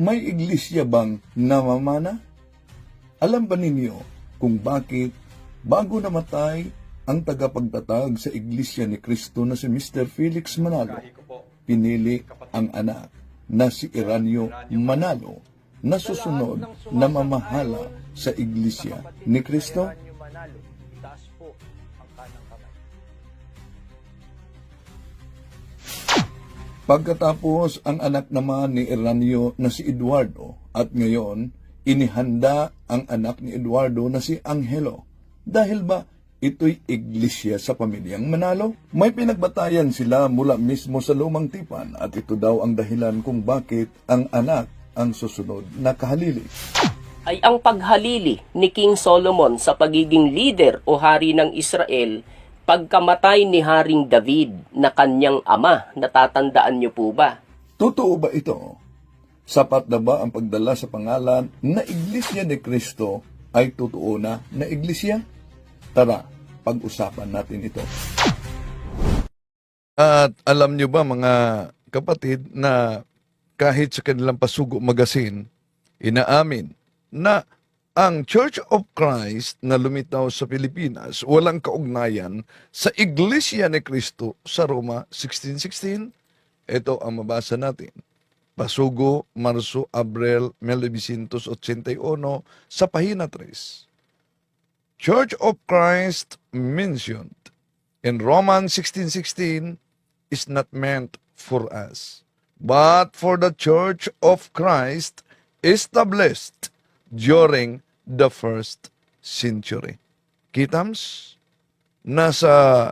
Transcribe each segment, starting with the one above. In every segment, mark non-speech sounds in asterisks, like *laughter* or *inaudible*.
may iglesia bang namamana? Alam ba ninyo kung bakit bago namatay ang tagapagtatag sa iglesia ni Kristo na si Mr. Felix Manalo, pinili ang anak na si Iranyo Manalo na susunod na mamahala sa iglesia ni Kristo? Pagkatapos ang anak naman ni Iranyo na si Eduardo at ngayon inihanda ang anak ni Eduardo na si Angelo. Dahil ba ito'y iglesia sa pamilyang Manalo? May pinagbatayan sila mula mismo sa lumang tipan at ito daw ang dahilan kung bakit ang anak ang susunod na kahalili. ay ang paghalili ni King Solomon sa pagiging leader o hari ng Israel pagkamatay ni Haring David na kanyang ama. Natatandaan niyo po ba? Totoo ba ito? Sapat na ba ang pagdala sa pangalan na Iglesia ni Kristo ay totoo na na Iglesia? Tara, pag-usapan natin ito. At alam nyo ba mga kapatid na kahit sa kanilang pasugo magasin, inaamin na ang Church of Christ na lumitaw sa Pilipinas walang kaugnayan sa Iglesia ni Kristo sa Roma 1616. Ito ang mabasa natin. Pasugo, Marso, Abril, 1981 sa pahina 3. Church of Christ mentioned in Romans 16:16 is not meant for us, but for the Church of Christ established during the first century. Kitams, nasa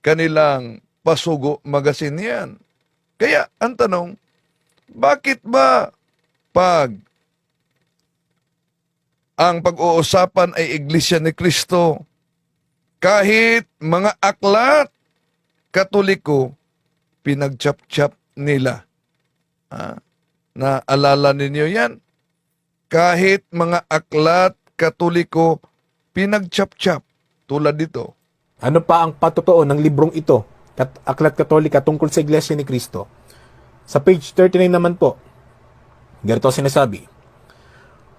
kanilang pasugo magasin yan. Kaya ang tanong, bakit ba pag ang pag-uusapan ay Iglesia ni Kristo, kahit mga aklat katoliko, pinagchap-chap nila. Ah, naalala ninyo yan? Kahit mga aklat katoliko, pinagchap-chap tulad dito. Ano pa ang patotoo ng librong ito, Kat- Aklat Katolika tungkol sa Iglesia ni Cristo? Sa page 39 naman po, ganito sinasabi,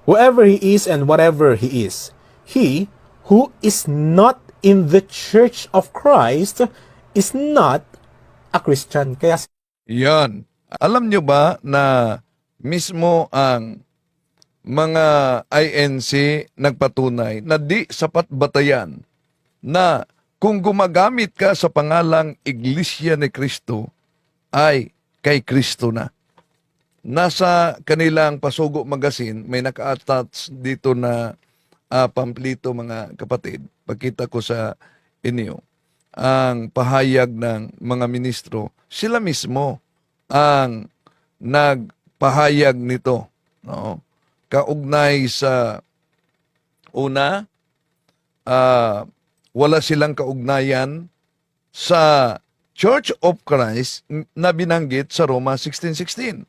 Whoever he is and whatever he is, he who is not in the church of Christ is not a Christian. Kaya Yan. Alam nyo ba na mismo ang mga INC nagpatunay na di sapat batayan na kung gumagamit ka sa pangalang Iglesia ni Kristo ay kay Kristo na. Nasa kanilang Pasugo Magazine may naka-attach dito na ah, pamplito mga kapatid. Pagkita ko sa inyo ang pahayag ng mga ministro, sila mismo ang nagpahayag nito. No? Kaugnay sa una, ah, wala silang kaugnayan sa Church of Christ na binanggit sa Roma 16.16.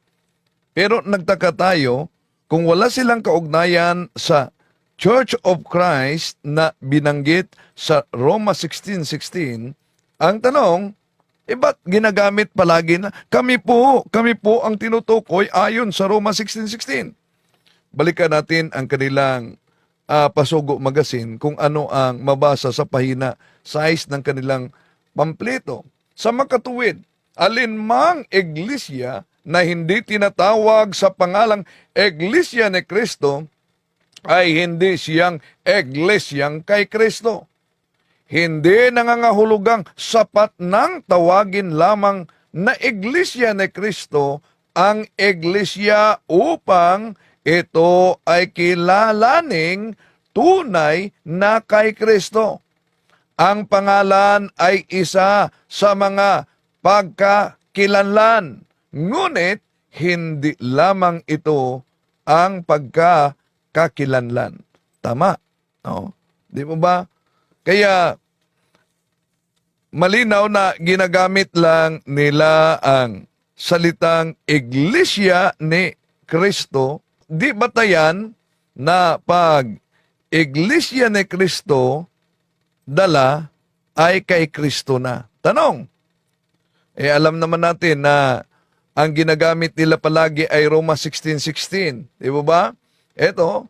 Pero nagtaka tayo kung wala silang kaugnayan sa Church of Christ na binanggit sa Roma 16.16, ang tanong, eh ba't ginagamit palagi na kami po, kami po ang tinutukoy ayon sa Roma 16.16? Balikan natin ang kanilang ah, Pasugo Magazine kung ano ang mabasa sa pahina size ng kanilang pampleto. Sa makatuwid, alinmang iglesia na hindi tinatawag sa pangalang Iglesia ni Kristo ay hindi siyang iglesyang kay Kristo. Hindi nangangahulugang sapat ng tawagin lamang na iglesia ni Kristo ang iglesia upang ito ay kilalaning tunay na kay Kristo. Ang pangalan ay isa sa mga pagkakilanlan, ngunit hindi lamang ito ang pagkakakilanlan. Tama. No? Di mo ba? Kaya malinaw na ginagamit lang nila ang salitang iglesia ni Kristo. Di batayan na pag iglesia ni Kristo dala ay kay Kristo na. Tanong, eh alam naman natin na ang ginagamit nila palagi ay Roma 16.16. Di ba ba? Ito,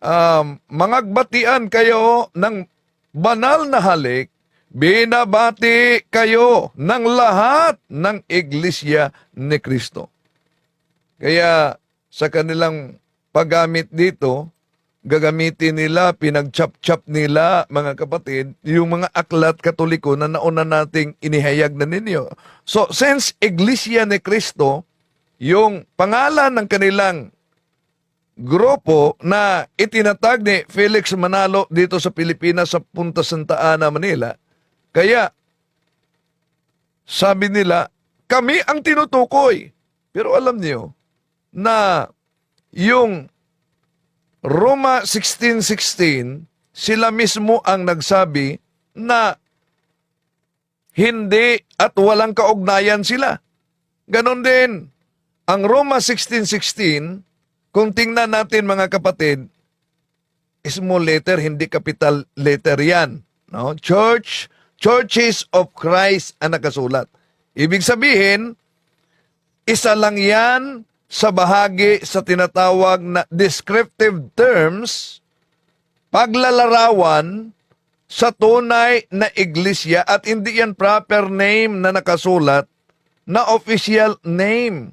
um, mangagbatian kayo ng banal na halik, binabati kayo ng lahat ng iglesia ni Kristo. Kaya sa kanilang paggamit dito, gagamitin nila, pinag-chop-chop nila, mga kapatid, yung mga aklat katoliko na nauna nating inihayag na ninyo. So, since Iglesia ni Cristo, yung pangalan ng kanilang grupo na itinatag ni Felix Manalo dito sa Pilipinas sa Punta Santa Ana, Manila, kaya sabi nila, kami ang tinutukoy. Pero alam niyo na yung Roma 16.16, sila mismo ang nagsabi na hindi at walang kaugnayan sila. Ganon din, ang Roma 16.16, kung tingnan natin mga kapatid, small letter, hindi capital letter yan. No? Church, Churches of Christ ang nakasulat. Ibig sabihin, isa lang yan sa bahagi sa tinatawag na descriptive terms, paglalarawan sa tunay na iglesia at hindi yan proper name na nakasulat na official name.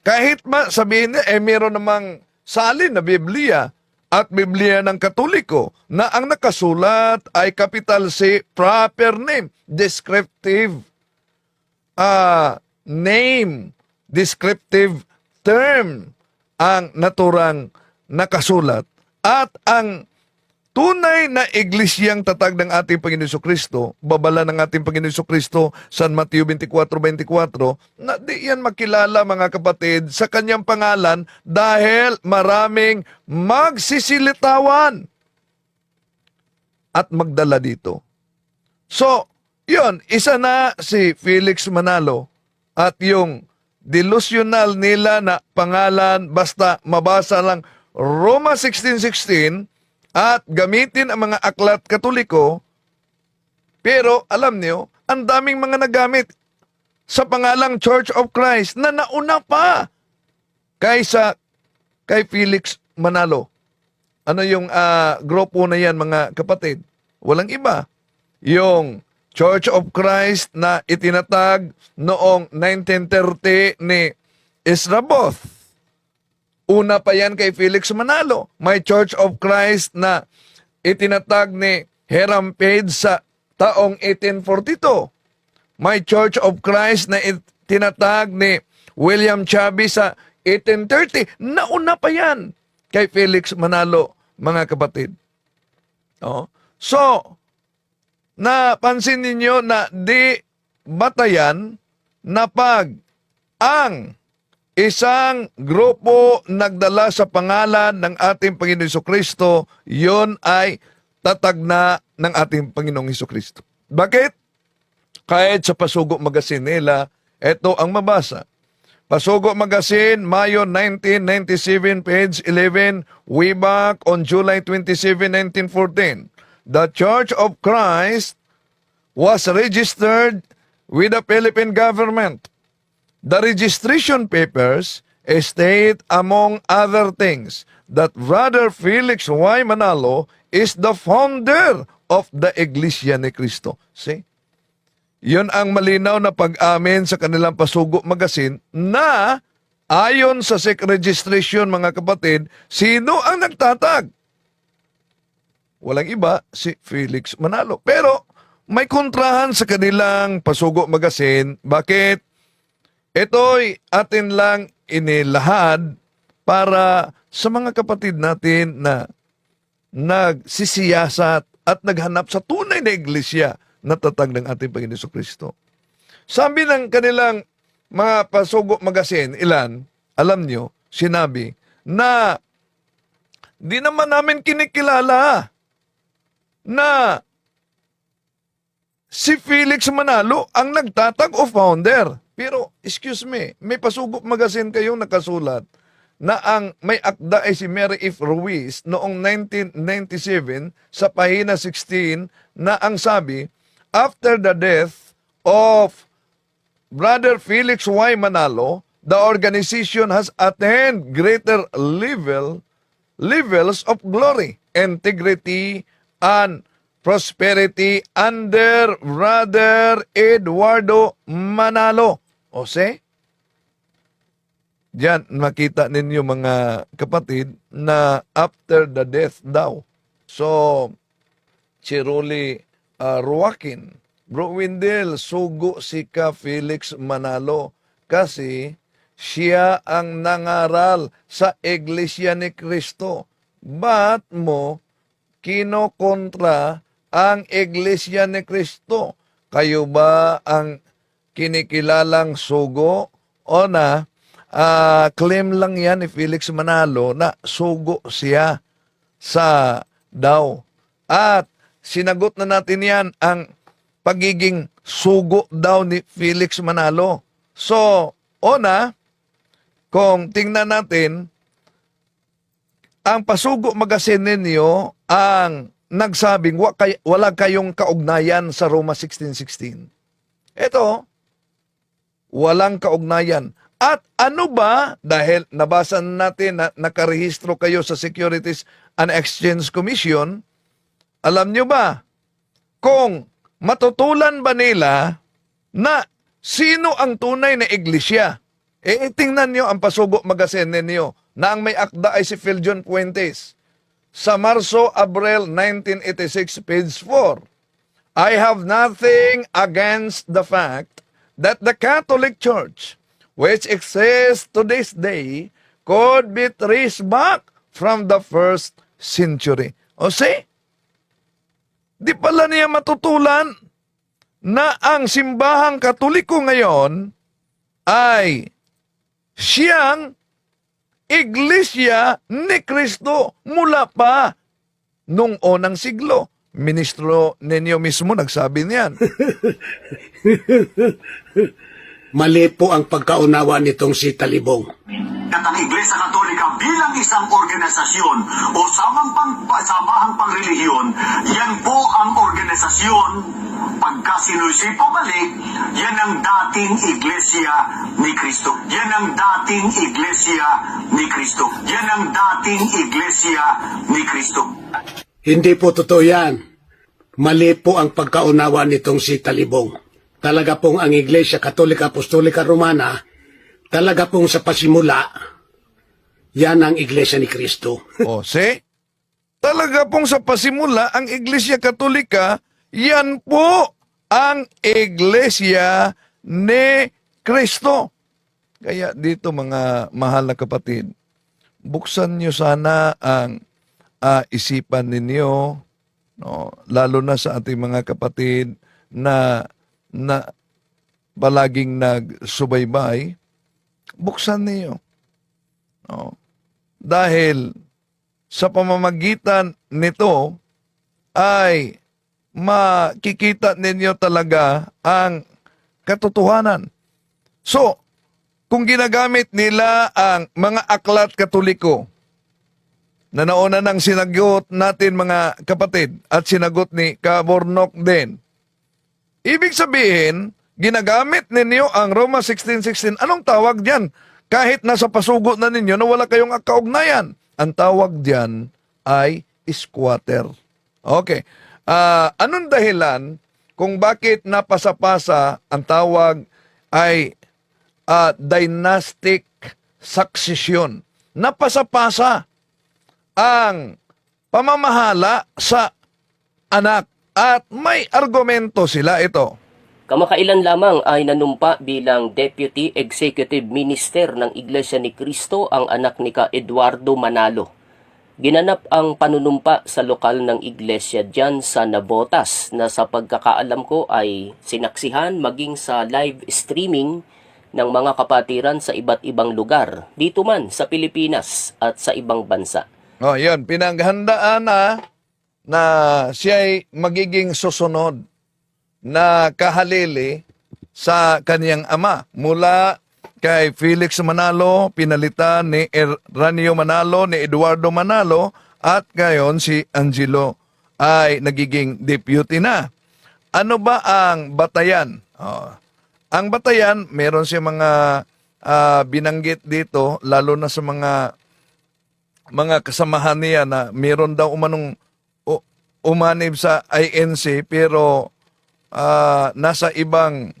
Kahit ma sabihin niya, eh meron namang salin na Biblia at Biblia ng Katoliko na ang nakasulat ay capital C, proper name, descriptive ah, name, descriptive term ang naturang nakasulat at ang tunay na iglesyang tatag ng ating Panginoon Kristo, babala ng ating Panginoon Kristo, San Mateo 24:24, na di yan makilala mga kapatid sa kanyang pangalan dahil maraming magsisilitawan at magdala dito. So, yun, isa na si Felix Manalo at yung delusional nila na pangalan basta mabasa lang Roma 16.16 at gamitin ang mga aklat katoliko pero alam niyo, ang daming mga nagamit sa pangalang Church of Christ na nauna pa kaysa kay Felix Manalo. Ano yung ah, grupo na yan mga kapatid? Walang iba. Yung Church of Christ na itinatag noong 1930 ni Israboth. Una pa yan kay Felix Manalo. May Church of Christ na itinatag ni Hiram Page sa taong 1842. May Church of Christ na itinatag ni William Chabi sa 1830. Nauna pa yan kay Felix Manalo, mga kapatid. Oh. So, napansin ninyo na di batayan na pag ang isang grupo nagdala sa pangalan ng ating Panginoon Hesus Kristo, yon ay tatag na ng ating Panginoong Hesus Kristo. Bakit? Kahit sa Pasugo Magazine nila, ito ang mabasa. Pasugo Magazine, Mayo 1997, page 11, way back on July 27, 1914. The Church of Christ was registered with the Philippine government. The registration papers state, among other things, that Brother Felix Y. Manalo is the founder of the Iglesia ni Cristo. See? Yun ang malinaw na pag-amin sa kanilang Pasugo Magazine na ayon sa SEC registration mga kapatid, sino ang nagtatag? Walang iba, si Felix Manalo. Pero may kontrahan sa kanilang Pasugo Magazine. Bakit? Ito'y atin lang inilahad para sa mga kapatid natin na nagsisiyasat at naghanap sa tunay na iglesia na tatag ng ating Panginoon Kristo. Sabi ng kanilang mga pasugo magasin, ilan, alam nyo, sinabi, na di naman namin kinikilala na si Felix Manalo ang nagtatag o founder. Pero, excuse me, may pasugo magasin kayong nakasulat na ang may akda ay si Mary F. Ruiz noong 1997 sa pahina 16 na ang sabi, after the death of Brother Felix Y. Manalo, the organization has attained greater level levels of glory, integrity, and prosperity under Brother Eduardo Manalo. O see? Diyan, makita ninyo mga kapatid na after the death daw. So, Rolly uh, Ruakin, Bro Windel, sugo si ka Felix Manalo kasi siya ang nangaral sa Iglesia ni Cristo. Ba't mo kinokontra ang Iglesia ni Cristo? Kayo ba ang kinikilalang sugo o na ah, claim lang yan ni Felix Manalo na sugo siya sa daw. At sinagot na natin yan ang pagiging sugo daw ni Felix Manalo. So, ona, kung tingnan natin, ang pasugo magasin ninyo ang nagsabing wa kay, wala kayong kaugnayan sa Roma 16.16. Ito, walang kaugnayan. At ano ba, dahil nabasa natin na nakarehistro kayo sa Securities and Exchange Commission, alam nyo ba, kung matutulan ba nila na sino ang tunay na iglesia? Eh, tingnan nyo ang pasugo magasin ninyo na ang may akda ay si Phil John Puentes. Sa Marso, Abril 1986, page 4. I have nothing against the fact that the Catholic Church, which exists to this day, could be traced back from the first century. O see? Di pala niya matutulan na ang simbahang katoliko ngayon ay siyang iglesia ni Kristo mula pa nung unang siglo. Ministro ninyo mismo nagsabi niyan. *laughs* Mali po ang pagkaunawa nitong si Talibong. at ang Iglesia Katolika bilang isang organisasyon o samang pang, samahang pangrelihiyon, yan po ang organisasyon pagka sinusipo balik, yan ang dating Iglesia ni Kristo. Yan ang dating Iglesia ni Kristo. Yan ang dating Iglesia ni Kristo. Hindi po totoo yan. Mali po ang pagkaunawa nitong si Talibong. Talaga pong ang Iglesia Katolika Apostolika Romana, talaga pong sa pasimula, yan ang Iglesia ni Kristo. *laughs* O, see? Talaga pong sa pasimula, ang Iglesia Katolika, yan po ang Iglesia ni Kristo. Kaya dito mga mahal na kapatid, buksan nyo sana ang ah, isipan ninyo, no, lalo na sa ating mga kapatid na na palaging nagsubaybay, buksan niyo. No? Dahil sa pamamagitan nito ay makikita ninyo talaga ang katotohanan. So, kung ginagamit nila ang mga aklat katoliko na nauna nang sinagot natin mga kapatid at sinagot ni Kabornok din, ibig sabihin, ginagamit ninyo ang Roma 16.16. Anong tawag diyan? Kahit nasa pasugo na ninyo na wala kayong kaugnayan. Ang tawag diyan ay squatter. Okay. Ah, anong dahilan kung bakit napasapasa ang tawag ay ah, dynastic succession? Napasapasa ang pamamahala sa anak at may argumento sila ito. Kamakailan lamang ay nanumpa bilang Deputy Executive Minister ng Iglesia ni Cristo ang anak ni ka Eduardo Manalo. Ginanap ang panunumpa sa lokal ng iglesia dyan sa Nabotas na sa pagkakaalam ko ay sinaksihan maging sa live streaming ng mga kapatiran sa iba't ibang lugar dito man sa Pilipinas at sa ibang bansa. Oh, yun, pinaghandaan na na siya ay magiging susunod na kahalili sa kaniyang ama. Mula kay Felix Manalo, pinalitan ni Ranio Manalo, ni Eduardo Manalo, at ngayon si Angelo ay nagiging deputy na. Ano ba ang batayan? Oh, ang batayan, meron siya mga ah, binanggit dito, lalo na sa mga mga kasamahan niya na meron daw umanong umanib sa INC pero ah, nasa ibang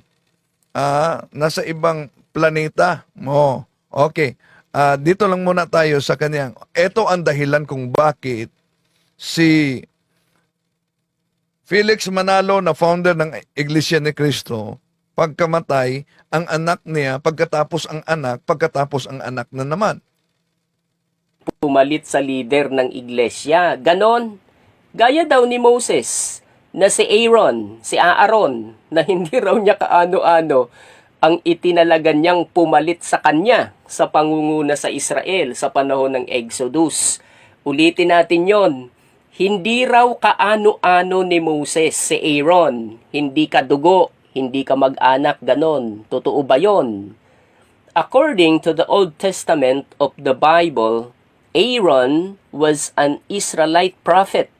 ah, nasa ibang planeta. Oh, okay. Ah, dito lang muna tayo sa kanyang. Ito ang dahilan kung bakit si Felix Manalo na founder ng Iglesia ni Cristo, pagkamatay, ang anak niya, pagkatapos ang anak, pagkatapos ang anak na naman. pumalit sa leader ng iglesia. Ganon. Gaya daw ni Moses na si Aaron, si Aaron, na hindi raw niya kaano-ano ang itinalagan niyang pumalit sa kanya sa pangunguna sa Israel sa panahon ng Exodus. Ulitin natin yon. Hindi raw kaano-ano ni Moses si Aaron. Hindi ka dugo, hindi ka mag-anak, ganon. Totoo ba yon? According to the Old Testament of the Bible, Aaron was an Israelite prophet,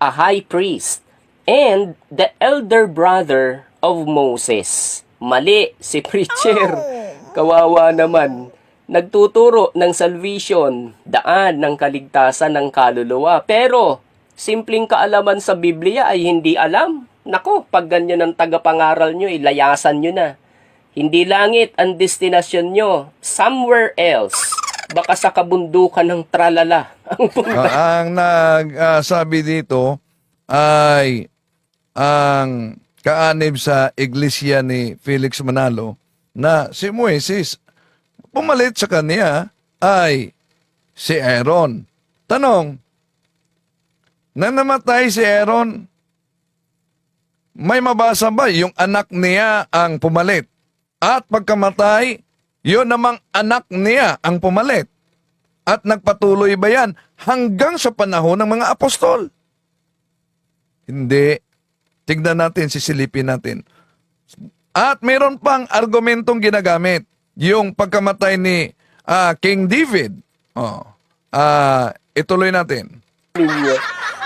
a high priest, and the elder brother of Moses. Mali si *laughs* preacher. Kawawa naman. Nagtuturo ng salvation, daan ng kaligtasan ng kaluluwa. Pero, simpleng kaalaman sa Biblia ay hindi alam. Nako, pag ganyan ang tagapangaral nyo, ilayasan nyo na. Hindi langit ang destinasyon nyo. Somewhere else. Baka sa kabundukan ng tralala. Ang. Ah, ang nagsabi dito ay ang kaanib sa iglesia ni Felix Manalo na si Moises pumalit sa kanya ay si Aaron. Tanong, na namatay si Aaron, may mabasa ba yung anak niya ang pumalit? At pagkamatay, yun namang anak niya ang pumalit. At nagpatuloy ba yan hanggang sa panahon ng mga apostol? Hindi. Tignan natin, sisilipin natin. At mayroon pang argumentong ginagamit. Yung pagkamatay ni ah, King David. Oh. Ah, ituloy natin.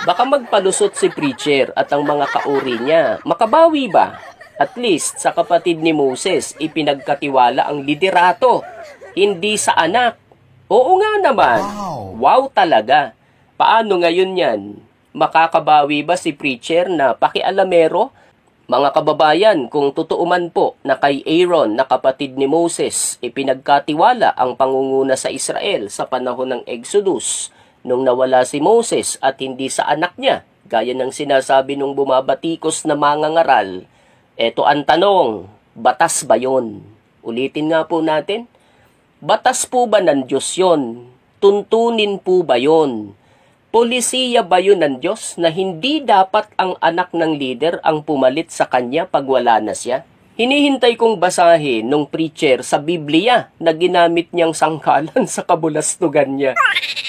baka magpalusot si preacher at ang mga kauri niya. Makabawi ba? At least sa kapatid ni Moses, ipinagkatiwala ang liderato, hindi sa anak. Oo nga naman. Wow, talaga. Paano ngayon yan? Makakabawi ba si preacher na pakialamero? Mga kababayan, kung totoo man po na kay Aaron na kapatid ni Moses, ipinagkatiwala ang pangunguna sa Israel sa panahon ng Exodus, nung nawala si Moses at hindi sa anak niya, gaya ng sinasabi nung bumabatikos na mangangaral, eto ang tanong, batas ba yon? Ulitin nga po natin, batas po ba ng Diyos yon? Tuntunin po ba yon? Polisiya ba yun ng Diyos na hindi dapat ang anak ng leader ang pumalit sa kanya pag wala na siya? Hinihintay kong basahin nung preacher sa Biblia na ginamit niyang sangkalan *laughs* sa kabulastugan niya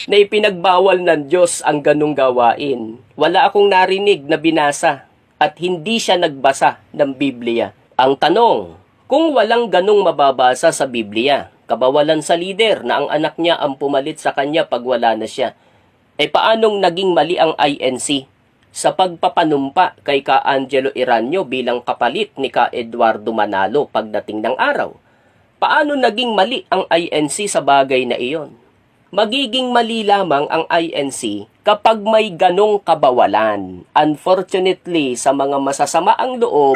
na ipinagbawal ng Diyos ang ganong gawain. Wala akong narinig na binasa at hindi siya nagbasa ng Biblia. Ang tanong, kung walang ganong mababasa sa Biblia, kabawalan sa lider na ang anak niya ang pumalit sa kanya pag wala na siya, eh paanong naging mali ang INC sa pagpapanumpa kay ka Angelo Iranyo bilang kapalit ni ka Eduardo Manalo pagdating ng araw? Paano naging mali ang INC sa bagay na iyon? Magiging mali lamang ang INC kapag may ganong kabawalan. Unfortunately, sa mga masasama ang loob,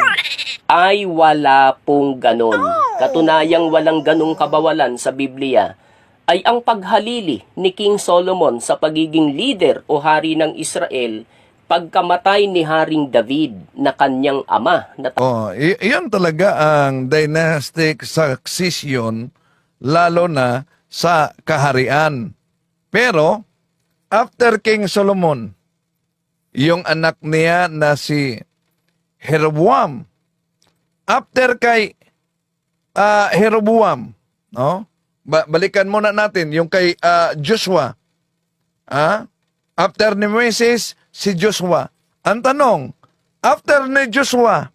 ay wala pong ganon. Katunayang walang ganong kabawalan sa Biblia ay ang paghalili ni King Solomon sa pagiging leader o hari ng Israel pagkamatay ni Haring David na kanyang ama na Oh, i- iyan talaga ang dynastic succession lalo na sa kaharian. Pero after King Solomon, yung anak niya na si Jeroboam, after kay ah, Jeroboam, no? Ba- balikan muna natin yung kay ah, Joshua. Ah? After ni Moses, si Joshua. Ang tanong, after ni Joshua,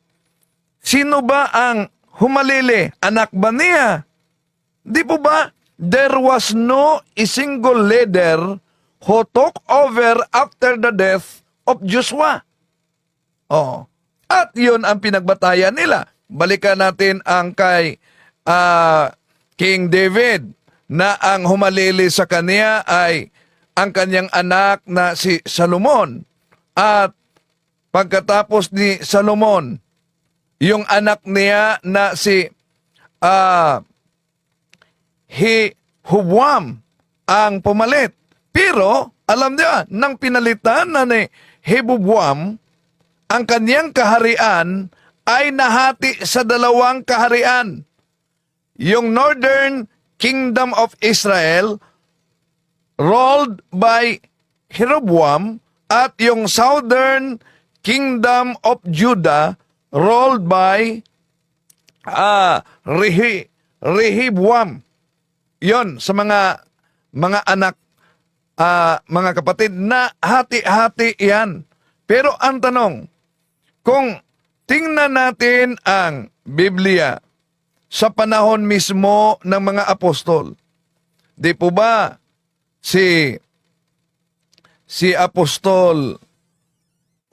sino ba ang humalili? Anak ba niya? Di po ba? There was no single leader who took over after the death of Joshua. Oh. At yun ang pinagbatayan nila. balikan natin ang kay ah, King David na ang humalili sa kanya ay ang kanyang anak na si Salomon. At pagkatapos ni Salomon, yung anak niya na si ah Hubwam ang pumalit. Pero, alam niya, nang pinalitan na ni Hebubwam, ang kanyang kaharian ay nahati sa dalawang kaharian. Yung Northern Kingdom of Israel ruled by Jeroboam at yung Southern Kingdom of Judah ruled by Rehi, Rehiboam. Yon sa mga mga anak ah, mga kapatid na hati-hati yan. Pero ang tanong, kung tingnan natin ang Biblia sa panahon mismo ng mga apostol, di po ba si si apostol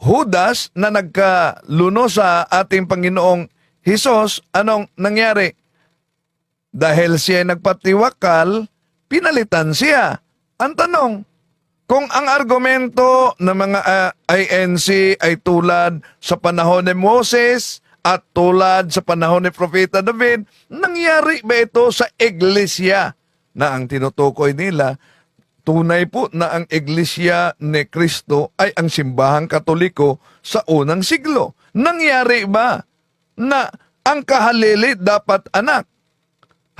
Judas na nagkaluno sa ating Panginoong Hesus, anong nangyari? Dahil siya ay nagpatiwakal, pinalitan siya. Ang tanong, kung ang argumento ng mga ah, INC ay tulad sa panahon ni Moses at tulad sa panahon ni Propeta David, nangyari ba ito sa iglesia na ang tinutukoy nila tunay po na ang iglesia ni Kristo ay ang simbahang katoliko sa unang siglo. Nangyari ba na ang kahalili dapat anak?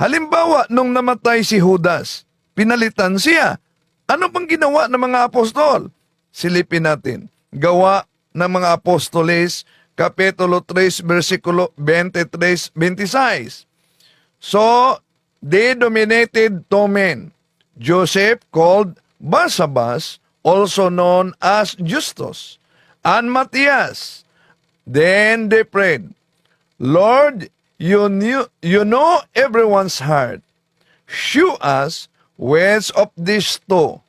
Halimbawa, nung namatay si Judas, pinalitan siya. Ano bang ginawa ng mga apostol? Silipin natin. Gawa ng mga apostoles, Kapitulo 3, versikulo 23-26. So, they dominated two men. Joseph called Barsabbas, also known as Justus, and Matthias. Then they prayed, Lord, you, knew, you know everyone's heart. Shew us which of these two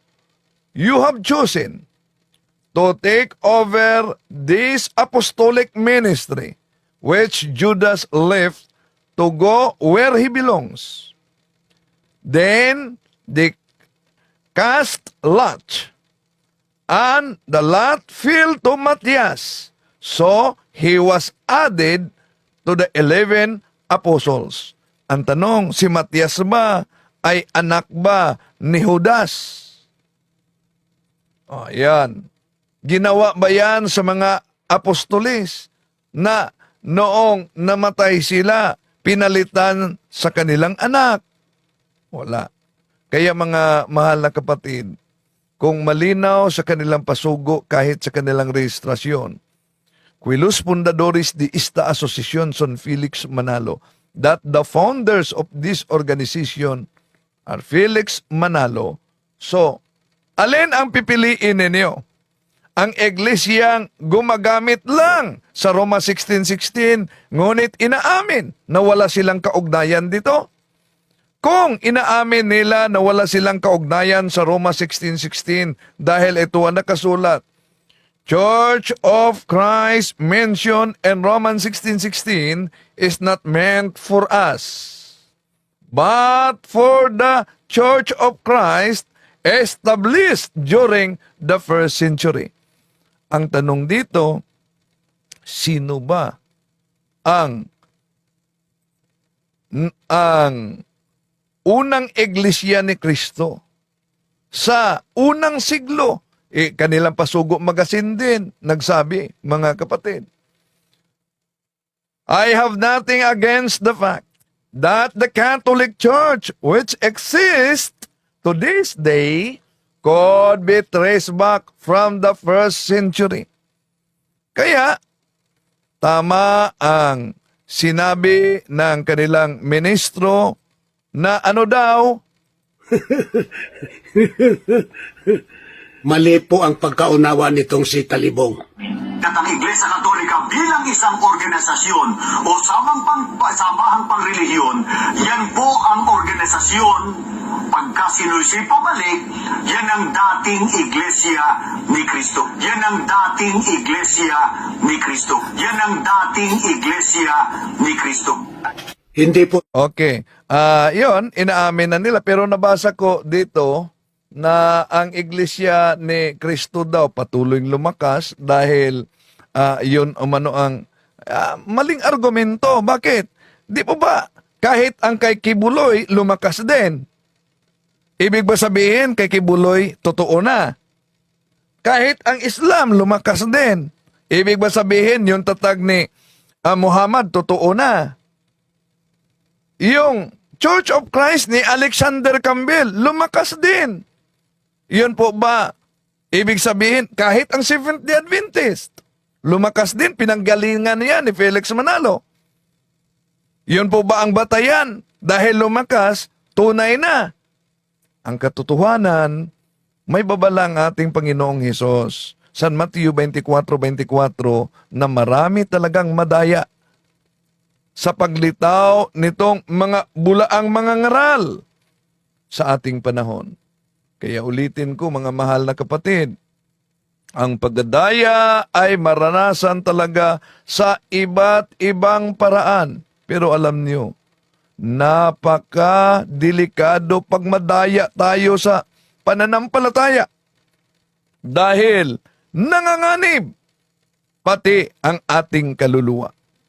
you have chosen to take over this apostolic ministry which Judas left to go where he belongs. Then they cast lot, and the lot fell to Matthias. So he was added to the eleven apostles. Ang tanong, si Matthias ba ay anak ba ni Judas? O, yan. Ginawa ba yan sa mga apostolis na noong namatay sila, pinalitan sa kanilang anak? Wala. Kaya mga mahal na kapatid, kung malinaw sa kanilang pasugo kahit sa kanilang rehistrasyon, Quilus Fundadores de esta Asociación Son Felix Manalo that the founders of this organization are Felix Manalo. So, alin ang pipiliin ninyo? Ang iglesyang gumagamit lang sa Roma 16.16, ngunit inaamin na wala silang kaugnayan dito? Kung inaamin nila na wala silang kaugnayan sa Roma 16.16 dahil ito ang nakasulat, Church of Christ mentioned in Romans 16.16 is not meant for us, but for the Church of Christ established during the first century. Ang tanong dito, sino ba ang ang unang iglesia ni Kristo sa unang siglo eh, kanilang pasugo magasin din, nagsabi, mga kapatid. I have nothing against the fact that the Catholic Church, which exists to this day, could be traced back from the first century. Kaya, tama ang sinabi ng kanilang ministro na ano daw, *laughs* Mali po ang pagkaunawa nitong si Talibong. At ang Iglesia Katolika bilang isang organisasyon o samang pang, samahang pangrelihiyon, yan po ang organisasyon pagka sinusi pabalik, yan ang dating iglesia ni Kristo. Yan ang dating iglesia ni Kristo. Yan ang dating iglesia ni Kristo. Hindi po Okay. Ah, 'yon inaamin na nila pero nabasa ko dito na ang iglesia ni Kristo daw patuloy lumakas dahil ah, 'yun umano ang ah, maling argumento. Bakit? Di po ba kahit ang kay Kibuloy lumakas din? Ibig ba sabihin kay Kibuloy totoo na? Kahit ang Islam lumakas din. Ibig ba sabihin yung tatag ni ah, Muhammad totoo na? Yung Church of Christ ni Alexander Campbell, lumakas din. Yun po ba, ibig sabihin, kahit ang Seventh-day Adventist, lumakas din, pinanggalingan niya ni Felix Manalo. Yun po ba ang batayan? Dahil lumakas, tunay na. Ang katotohanan, may babala ang ating Panginoong Hesus. San Mateo 24:24 na marami talagang madaya sa paglitaw nitong mga bulaang mga ngaral sa ating panahon. Kaya ulitin ko mga mahal na kapatid, ang pagdadaya ay maranasan talaga sa iba't ibang paraan. Pero alam niyo, napaka-delikado pag madaya tayo sa pananampalataya. Dahil nanganganib pati ang ating kaluluwa.